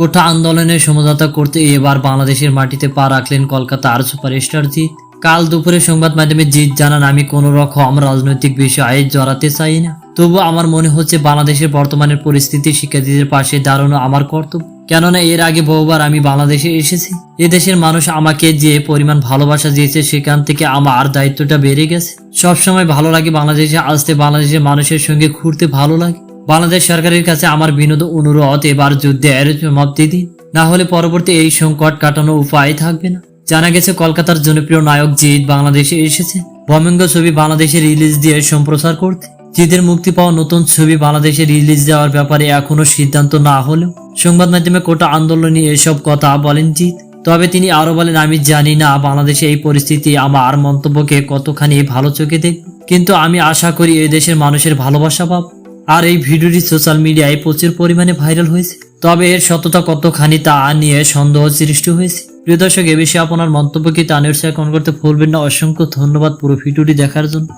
কোঠা আন্দোলনের সমঝোতা করতে এবার বাংলাদেশের মাটিতে পা রাখলেন কলকাতার সুপারস্টার জিৎ। কাল দুপুরে সংবাদ মাধ্যমে জিৎ জানান, আমি কোনো রকম রাজনৈতিক বিষয়ে জড়াতে চাই না। তবু আমার মনে হচ্ছে বাংলাদেশের বর্তমানের পরিস্থিতি শিক্ষার্থীদের পাশে দাঁড়ানো আমার কর্তব্য। কেননা এর আগে বহুবার আমি বাংলাদেশে এসেছি। এদেশের মানুষ আমাকে যে পরিমাণ ভালোবাসা দিয়েছে, সেখান থেকে আমার দায়িত্বটা বেড়ে গেছে। সবসময় ভালো লাগে বাংলাদেশে আসতে বাংলাদেশের মানুষের সঙ্গে ঘুরতে ভালো লাগে। বাংলাদেশ সরকারের কাছে আমার বিনোদ অনুরোধ, এবার যুদ্ধের সমাপ্তি দিন। না হলে পরবর্তী এই সংকট কাটানোর উপায় থাকবে না। জানা গেছে, কলকাতার জনপ্রিয় নায়ক জিৎ বাংলাদেশে এসেছে। ভমিঙ্গ ছবি বাংলাদেশে রিলিজ দিয়ে সম্প্রচার করতে জিতের মুক্তি পাওয়া নতুন ছবি বাংলাদেশে রিলিজ দেওয়ার ব্যাপারে এখনও সিদ্ধান্ত না হলেও সংবাদ মাধ্যমে কোটা আন্দোলন এসব কথা বলেন জিৎ। তবে তিনি আরও বলেন, আমি জানি না বাংলাদেশে এই পরিস্থিতি আমার মন্তব্যকে কতখানি ভালো চোখে দেখবে। কিন্তু আমি আশা করি এই দেশের মানুষের ভালোবাসা পাব। আর এই ভিডিওটি সোশ্যাল মিডিয়ায় প্রচুর পরিমাণে ভাইরাল হয়েছে। তবে এর সততা কতখানি তা নিয়ে সন্দেহ সৃষ্টি হয়েছে। প্রিয় দর্শক, এ বিষয়ে আপনার মন্তব্য কি তা নিয়ে করতে ভুলবেন না। অসংখ্য ধন্যবাদ পুরো ভিডিওটি দেখার জন্য।